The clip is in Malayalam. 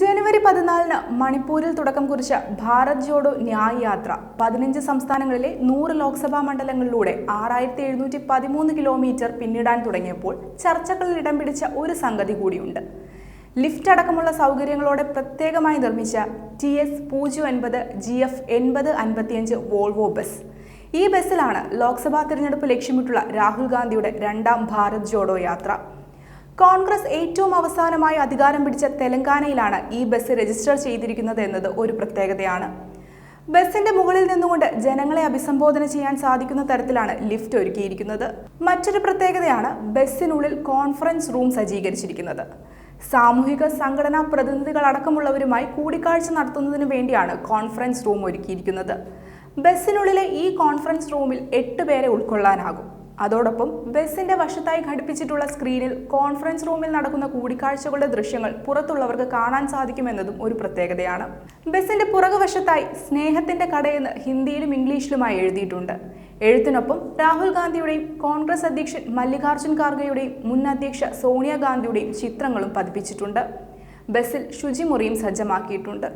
ജനുവരി പതിനാലിന് മണിപ്പൂരിൽ തുടക്കം കുറിച്ച ഭാരത് ജോഡോ ന്യായ് യാത്ര പതിനഞ്ച് സംസ്ഥാനങ്ങളിലെ നൂറ് ലോക്സഭാ മണ്ഡലങ്ങളിലൂടെ ആറായിരത്തി എഴുന്നൂറ്റി പതിമൂന്ന് കിലോമീറ്റർ പിന്നിടാൻ തുടങ്ങിയപ്പോൾ ചർച്ചകളിൽ ഇടം പിടിച്ച ഒരു സംഗതി കൂടിയുണ്ട്. ലിഫ്റ്റ് അടക്കമുള്ള സൗകര്യങ്ങളോടെ പ്രത്യേകമായി നിർമ്മിച്ച ടി എസ് പൂജ്യം ഒൻപത് ജി എഫ് എൺപത് അൻപത്തിയഞ്ച് വോൾവോ ബസ്. ഈ ബസ്സിലാണ് ലോക്സഭാ തിരഞ്ഞെടുപ്പ് ലക്ഷ്യമിട്ടുള്ള രാഹുൽ ഗാന്ധിയുടെ രണ്ടാം ഭാരത് ജോഡോ യാത്ര. കോൺഗ്രസ് ഏറ്റവും അവസാനമായി അധികാരം പിടിച്ച തെലങ്കാനയിലാണ് ഈ ബസ് രജിസ്റ്റർ ചെയ്തിരിക്കുന്നത് എന്നത് ഒരു പ്രത്യേകതയാണ്. ബസിന്റെ മുകളിൽ നിന്നുകൊണ്ട് ജനങ്ങളെ അഭിസംബോധന ചെയ്യാൻ സാധിക്കുന്ന തരത്തിലാണ് ലിഫ്റ്റ് ഒരുക്കിയിരിക്കുന്നത്. മറ്റൊരു പ്രത്യേകതയാണ് ബസ്സിനുള്ളിൽ കോൺഫറൻസ് റൂം സജ്ജീകരിച്ചിരിക്കുന്നത്. സാമൂഹിക സംഘടനാ പ്രതിനിധികൾ അടക്കമുള്ളവരുമായി കൂടിക്കാഴ്ച നടത്തുന്നതിന് വേണ്ടിയാണ് കോൺഫറൻസ് റൂം ഒരുക്കിയിരിക്കുന്നത്. ബസ്സിനുള്ളിലെ ഈ കോൺഫറൻസ് റൂമിൽ എട്ട് പേരെ ഉൾക്കൊള്ളാനാകും. അതോടൊപ്പം ബസിന്റെ വശത്തായി ഘടിപ്പിച്ചിട്ടുള്ള സ്ക്രീനിൽ കോൺഫറൻസ് റൂമിൽ നടക്കുന്ന കൂടിക്കാഴ്ചകളുടെ ദൃശ്യങ്ങൾ പുറത്തുള്ളവർക്ക് കാണാൻ സാധിക്കുമെന്നതും ഒരു പ്രത്യേകതയാണ്. ബസിന്റെ പുറകുവശത്തായി സ്നേഹത്തിന്റെ കടയെന്ന് ഹിന്ദിയിലും ഇംഗ്ലീഷിലുമായി എഴുതിയിട്ടുണ്ട്. എഴുത്തിനൊപ്പം രാഹുൽ ഗാന്ധിയുടെയും കോൺഗ്രസ് അധ്യക്ഷൻ മല്ലികാർജുൻ ഖാർഗെയുടെയും മുൻ അധ്യക്ഷ സോണിയാഗാന്ധിയുടെയും ചിത്രങ്ങളും പതിപ്പിച്ചിട്ടുണ്ട്. ബസ്സിൽ ശുചിമുറിയും സജ്ജമാക്കിയിട്ടുണ്ട്.